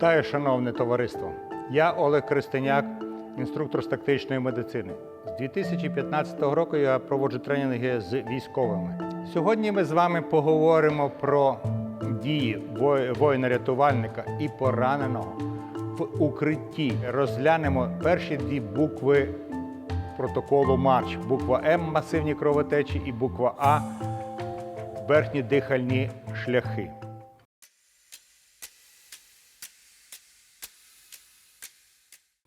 Вітаю, шановне товариство. Я Олег Кристиняк, інструктор з тактичної медицини. З 2015 року я проводжу тренінги з військовими. Сьогодні ми з вами поговоримо про дії воїна-рятувальника і пораненого в укритті. Розглянемо перші дві букви протоколу Марч. Буква М масивні кровотечі і буква А верхні дихальні шляхи.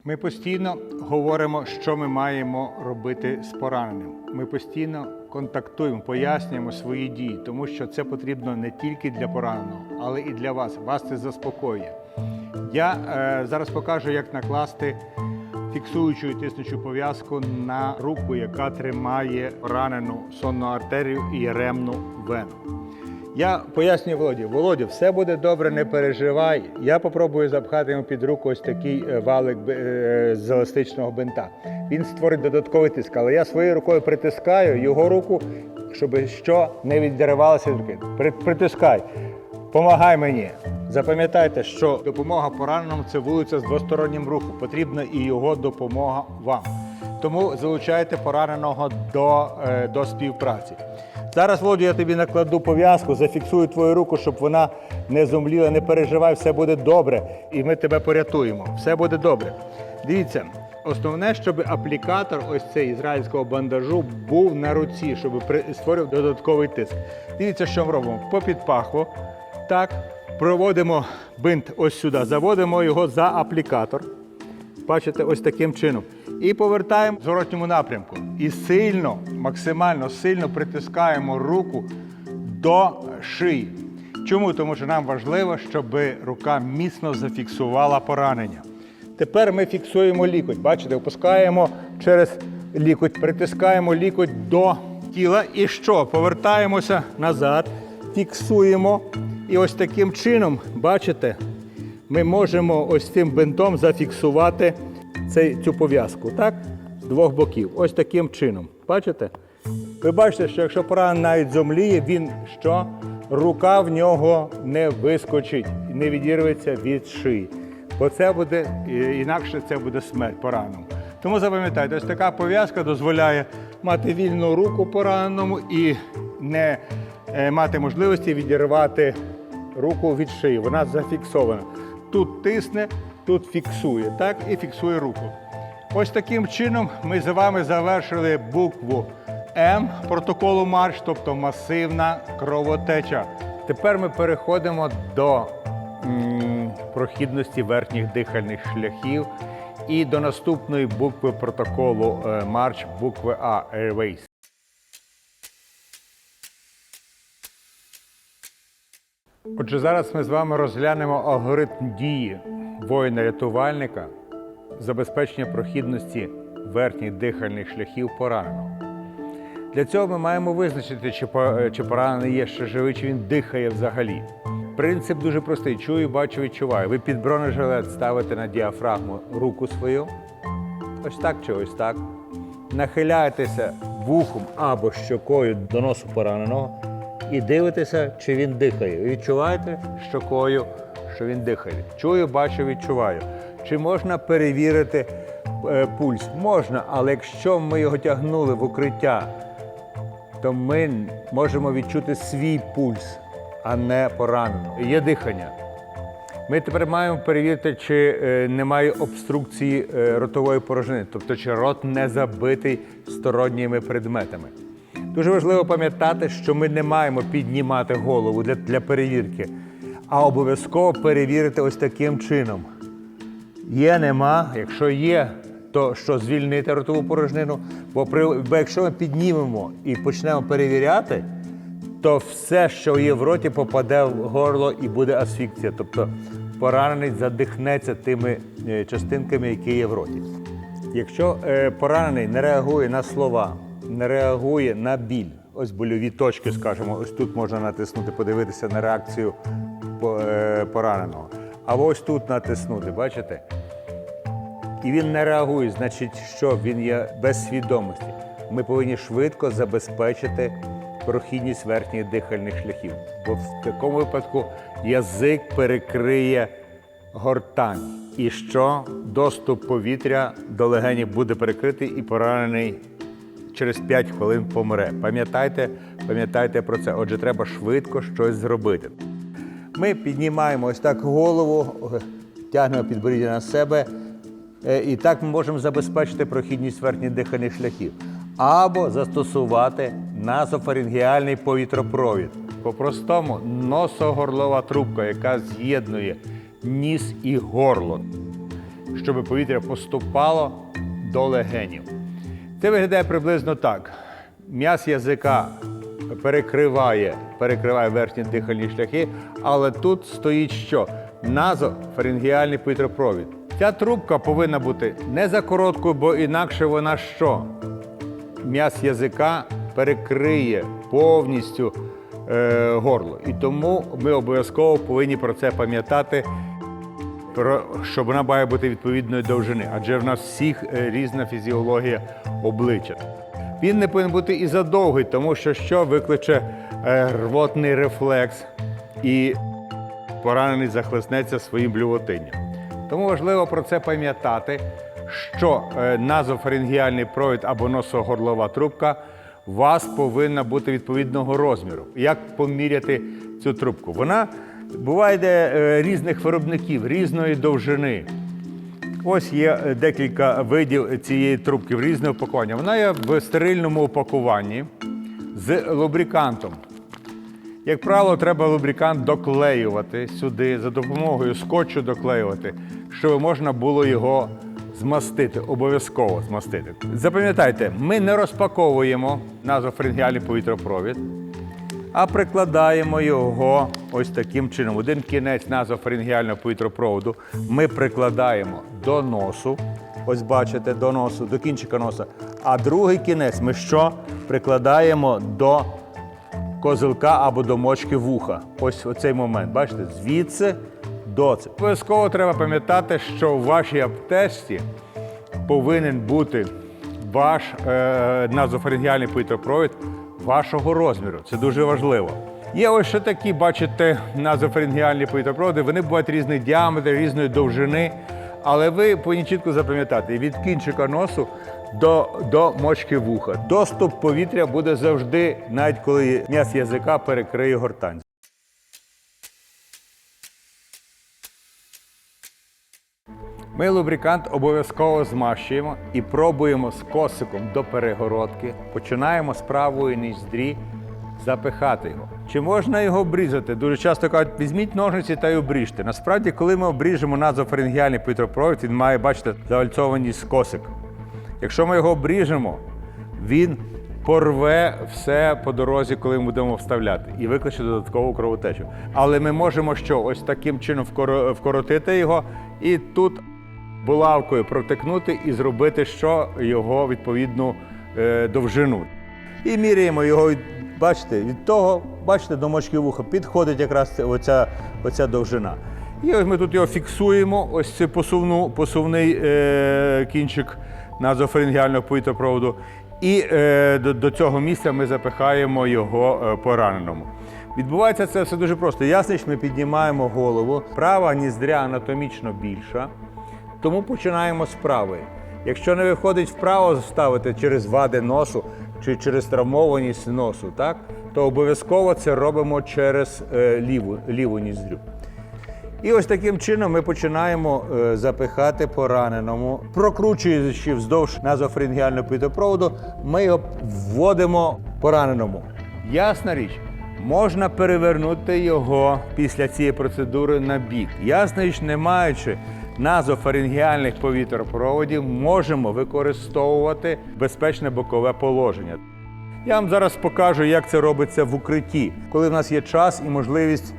Ми постійно говоримо, що ми маємо робити з пораненим. Ми постійно контактуємо, пояснюємо свої дії, тому що це потрібно не тільки для пораненого, але і для вас. Вас це заспокоює. Я е, зараз покажу, як накласти фіксуючу і тиснучу пов'язку на руку, яка тримає поранену сонну артерію і ремну вену. Я пояснюю Володі, Володю, все буде добре, не переживай. Я попробую запхати йому під руку ось такий е, валик е, з еластичного бинта. Він створить додатковий тиск, але я своєю рукою притискаю його руку, щоб що не відривалося від руки. Притискай, помагай мені. Запам'ятайте, що допомога пораненому це вулиця з двостороннім рухом. Потрібна і його допомога вам. Тому залучайте пораненого до, е, до співпраці. Зараз, Володю, я тобі накладу пов'язку, зафіксую твою руку, щоб вона не зомліла, не переживай, все буде добре. І ми тебе порятуємо. Все буде добре. Дивіться, основне, щоб аплікатор ось цей ізраїльського бандажу був на руці, щоб створив додатковий тиск. Дивіться, що ми робимо. Попід пахву. Так, проводимо бинт ось сюди, заводимо його за аплікатор. Бачите, ось таким чином. І повертаємо в зворотньому напрямку. І сильно, максимально сильно притискаємо руку до шиї. Чому? Тому що нам важливо, щоб рука міцно зафіксувала поранення. Тепер ми фіксуємо лікоть. Бачите, опускаємо через лікоть, притискаємо лікоть до тіла. І що? Повертаємося назад, фіксуємо. І ось таким чином, бачите, ми можемо ось цим бинтом зафіксувати цю пов'язку, так? З двох боків. Ось таким чином. Бачите? Ви бачите, що якщо поранений навіть зомліє, він що? Рука в нього не вискочить, не відірветься від шиї. Бо це буде, інакше це буде смерть пораненому. Тому запам'ятайте, ось така пов'язка дозволяє мати вільну руку пораненому і не е, мати можливості відірвати руку від шиї. Вона зафіксована. Тут тисне, тут фіксує, так? І фіксує руку. Ось таким чином ми з вами завершили букву М протоколу марш, тобто масивна кровотеча. Тепер ми переходимо до м, прохідності верхніх дихальних шляхів і до наступної букви протоколу е, марш, букви А Airways. Отже, зараз ми з вами розглянемо алгоритм дії воїна-рятувальника забезпечення прохідності верхніх дихальних шляхів пораненого. Для цього ми маємо визначити, чи, по- чи поранений є ще живий, чи він дихає взагалі. Принцип дуже простий: чую, бачу, відчуваю. Ви під бронежилет ставите на діафрагму руку свою, ось так чи ось так. Нахиляєтеся вухом або щокою до носу пораненого і дивитеся, чи він дихає. Відчуваєте щокою, що він дихає. Чую, бачу, відчуваю. Чи можна перевірити е, пульс? Можна, але якщо ми його тягнули в укриття, то ми можемо відчути свій пульс, а не пораненого. Є дихання. Ми тепер маємо перевірити, чи е, немає обструкції е, ротової порожнини, тобто чи рот не забитий сторонніми предметами. Дуже важливо пам'ятати, що ми не маємо піднімати голову для, для перевірки, а обов'язково перевірити ось таким чином. Є, нема. Якщо є, то що звільнити ротову порожнину? Бо, при, бо якщо ми піднімемо і почнемо перевіряти, то все, що є в роті, попаде в горло і буде асфікція. Тобто поранений задихнеться тими е, частинками, які є в роті. Якщо е, поранений не реагує на слова, не реагує на біль, ось больові точки, скажімо, ось тут можна натиснути, подивитися на реакцію е, пораненого. А ось тут натиснути, бачите? І він не реагує, значить, що він є без свідомості. Ми повинні швидко забезпечити прохідність верхніх дихальних шляхів. Бо в такому випадку язик перекриє гортань. І що доступ повітря до легенів буде перекритий і поранений через 5 хвилин помре. Пам'ятайте, пам'ятайте про це. Отже, треба швидко щось зробити. Ми піднімаємо ось так голову, е, тягнемо підборіддя на себе, е, і так ми можемо забезпечити прохідність верхніх дихальних шляхів. Або застосувати назофарингіальний повітропровід. По-простому носогорлова трубка, яка з'єднує ніс і горло, щоб повітря поступало до легенів. Це виглядає приблизно так. М'яз язика перекриває, перекриває верхні дихальні шляхи, але тут стоїть що? Назофарингіальний повітропровід. Ця трубка повинна бути не за короткою, бо інакше вона що? М'яз язика перекриє повністю е, горло. І тому ми обов'язково повинні про це пам'ятати, про, що вона має бути відповідної довжини, адже в нас всіх е, різна фізіологія обличчя. Він не повинен бути і задовгий, тому що що викличе е, рвотний рефлекс і поранений захлеснеться своїм блювотинням. Тому важливо про це пам'ятати, що е, назофарингіальний провід або носогорлова трубка у вас повинна бути відповідного розміру. Як поміряти цю трубку? Вона буває е, різних виробників, різної довжини. Ось є е, декілька видів цієї трубки в різне упакування. Вона є в стерильному упакуванні з лубрикантом. Як правило, треба лубрикант доклеювати сюди за допомогою скотчу доклеювати, щоб можна було його змастити, обов'язково змастити. Запам'ятайте, ми не розпаковуємо назофарингіальний повітропровід, а прикладаємо його ось таким чином. Один кінець назофарингіального повітропроводу ми прикладаємо до носу. Ось бачите, до носу, до кінчика носа. А другий кінець ми що прикладаємо до козилка або до мочки вуха. Ось оцей момент. Бачите, звідси до це. Обов'язково треба пам'ятати, що в вашій аптечці повинен бути ваш е, назофарингіальний повітропровід вашого розміру. Це дуже важливо. Є ось ще такі, бачите, назофарингіальні повітропроводи. Вони бувають різних діаметрів, різної довжини. Але ви повинні чітко запам'ятати від кінчика носу до, до мочки вуха. Доступ повітря буде завжди, навіть коли м'яс язика перекриє гортань. Ми лубрикант обов'язково змащуємо і пробуємо з косиком до перегородки. Починаємо з правої ніздрі запихати його. Чи можна його обрізати? Дуже часто кажуть, візьміть ножниці та й обріжте. Насправді, коли ми обріжемо назофарингіальний повітропровід, він має, бачите, завальцований скосик. Якщо ми його обріжемо, він порве все по дорозі, коли ми будемо вставляти, і викличе додаткову кровотечу. Але ми можемо що? Ось таким чином вкоротити його і тут булавкою протикнути і зробити що його відповідну е, довжину. І міряємо його, бачите, від того, бачите, до мочки вуха підходить якраз оця, оця довжина. І ось ми тут його фіксуємо, ось цей посувну, посувний е, кінчик назофарингіального повітропроводу. І е, до, до цього місця ми запихаємо його е, пораненому. Відбувається це все дуже просто. Ясно, що ми піднімаємо голову. Права ніздря анатомічно більша, тому починаємо з правої. Якщо не виходить вправо ставити через вади носу чи через травмованість носу, так, то обов'язково це робимо через е, ліву, ліву ніздрю. І ось таким чином ми починаємо е, запихати пораненому, прокручуючи вздовж назофарингіального повітопроводу, ми його вводимо пораненому. Ясна річ, можна перевернути його після цієї процедури на бік. Ясна річ, не маючи назофарингіальних повітропроводів, можемо використовувати безпечне бокове положення. Я вам зараз покажу, як це робиться в укритті, коли в нас є час і можливість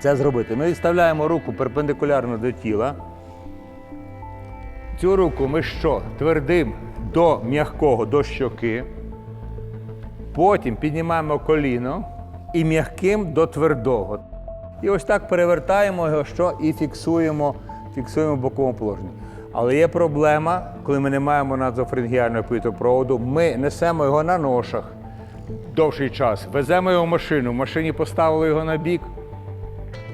це зробити. Ми відставляємо руку перпендикулярно до тіла. Цю руку ми що? Твердим до м'якого, до щоки. Потім піднімаємо коліно і м'яким до твердого. І ось так перевертаємо його що і фіксуємо, фіксуємо в боковому положенні. Але є проблема, коли ми не маємо назофарингіального повітопроводу, ми несемо його на ношах довший час, веземо його в машину, в машині поставили його на бік,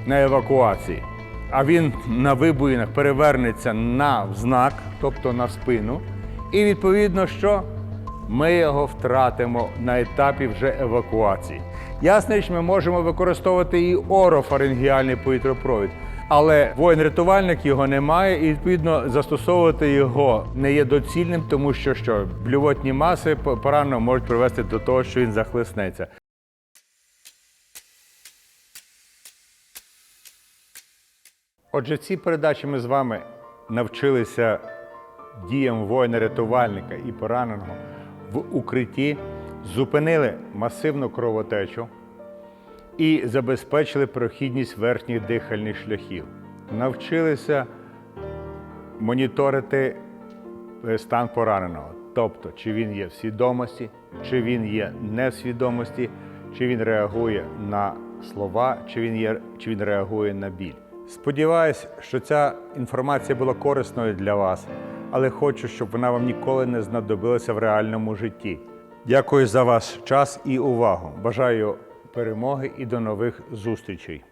на евакуації. а він на вибоїнах перевернеться на знак, тобто на спину. І відповідно, що ми його втратимо на етапі вже евакуації. Ясно, що ми можемо використовувати і орофарингіальний повітропровід. Але воїн-рятувальник його немає, і відповідно застосовувати його не є доцільним, тому що що блювотні маси поранено можуть привести до того, що він захлиснеться. Отже, в цій передачі ми з вами навчилися діям воїна-рятувальника і пораненого в укритті, зупинили масивну кровотечу і забезпечили прохідність верхніх дихальних шляхів. Навчилися моніторити е, стан пораненого, тобто чи він є в свідомості, чи він є не в свідомості, чи він реагує на слова, чи він, є, чи він реагує на біль. Сподіваюсь, що ця інформація була корисною для вас, але хочу, щоб вона вам ніколи не знадобилася в реальному житті. Дякую за ваш час і увагу. Бажаю перемоги і до нових зустрічей.